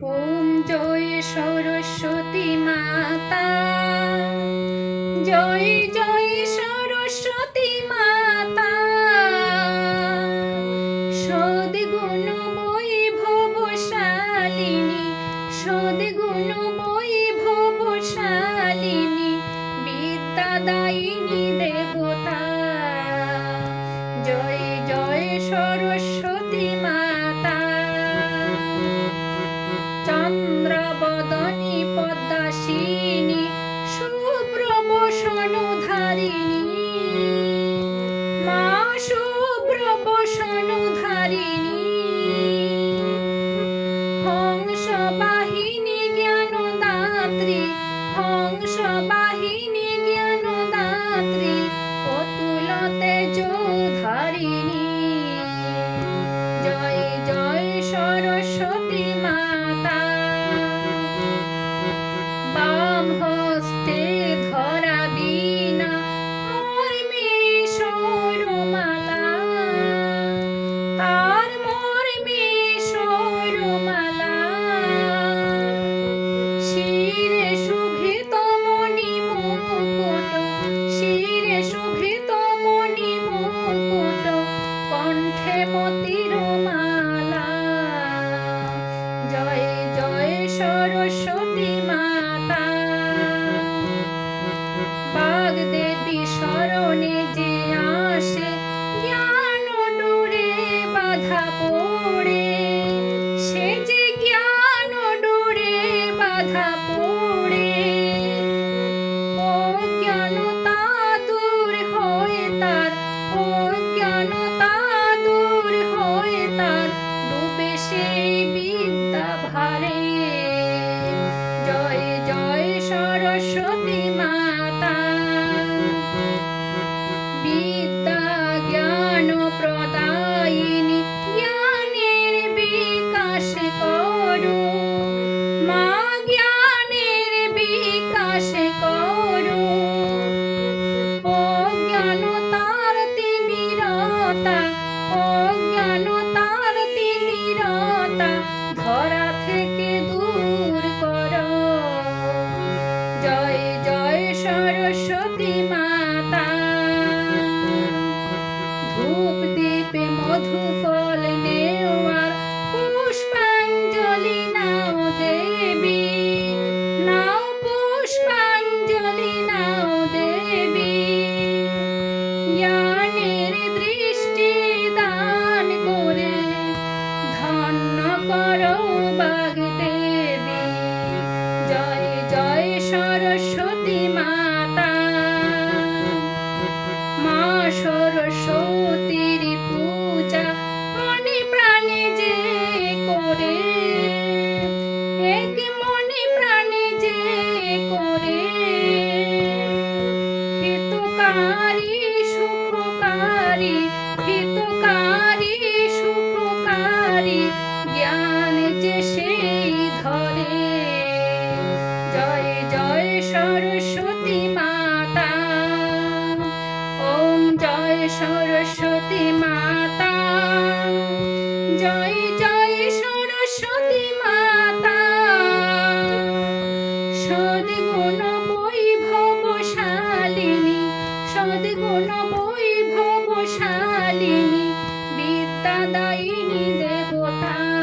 ওম জয় সরস্বতী মাতা। জয় জয় সরস্বতী মাতা। সদ্গুণ বৈভবশালিনী সদ্গুণ বৈভবশালিনী, বিদ্যাদায়িনী দেবতা। জয় জয় সরস্বতী মা শুভ্রবসনুধারিণী। হংস বাহিনী জ্ঞানদাত্রী হংস বাহিনী জ্ঞানদাত্রী অতুল তেজধারিণী জয় জয় সরস্বতী মাতা। বাম হস্তে বাগদেবী স্মরণে যে ধূপ দীপে মধু ফল নেওয়ার প্রাণে সুখকারী হিতকারী সুখকারী জ্ঞান সদ্গুণ বৈভবশালিনী বিদ্যাদায়িনী দেবতা।